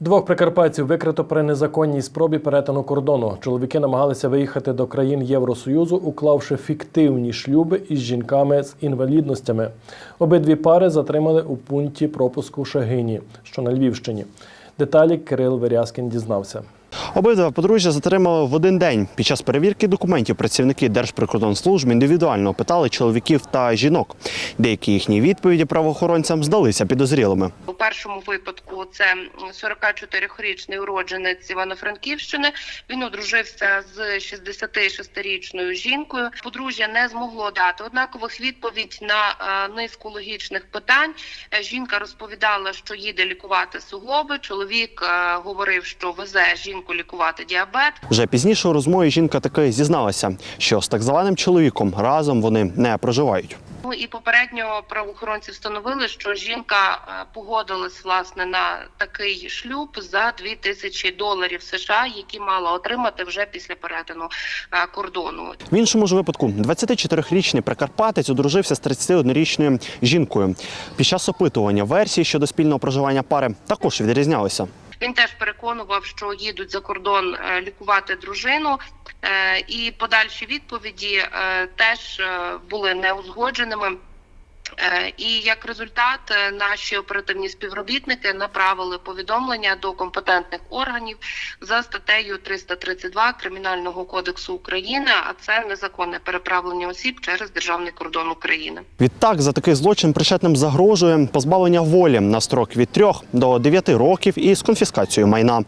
Двох прикарпатців викрито при незаконній спробі перетину кордону. Чоловіки намагалися виїхати до країн Євросоюзу, уклавши фіктивні шлюби із жінками з інвалідностями. Обидві пари затримали у пункті пропуску Шагині, що на Львівщині. Деталі Кирил Верязкін дізнався. Обидва подружжя затримали в один день. Під час перевірки документів працівники Держприкордонслужби індивідуально опитали чоловіків та жінок. Деякі їхні відповіді правоохоронцям здалися підозрілими. У першому випадку це 44-річний уродженець Івано-Франківщини. Він одружився з 66-річною жінкою. Подружжя не змогло дати однакових відповідь на е, низку логічних питань. Е, Жінка розповідала, що їде лікувати суглоби. Чоловік е, говорив, що везе жінку лікувати діабет. Вже пізніше у розмові жінка таки зізналася, що з так званим чоловіком разом вони не проживають. Ну і попередньо правоохоронці встановили, що жінка е, погодилась власне на такий шлюб за 2 тисячі доларів США, які мала отримати вже після перетину е, кордону. В іншому ж випадку 24-річний прикарпатець одружився з 31-річною жінкою. Під час опитування версії щодо спільного проживання пари також відрізнялися. Він теж переконував, що їдуть за кордон е, лікувати дружину, е, і подальші відповіді е, теж були неузгодженими. Е, І як результат, е, наші оперативні співробітники направили повідомлення до компетентних органів за статтею 332 Кримінального кодексу України, а це незаконне переправлення осіб через державний кордон України. Відтак за такий злочин причетним загрожує позбавлення волі на строк від 3 до 9 років із конфіскацією майна.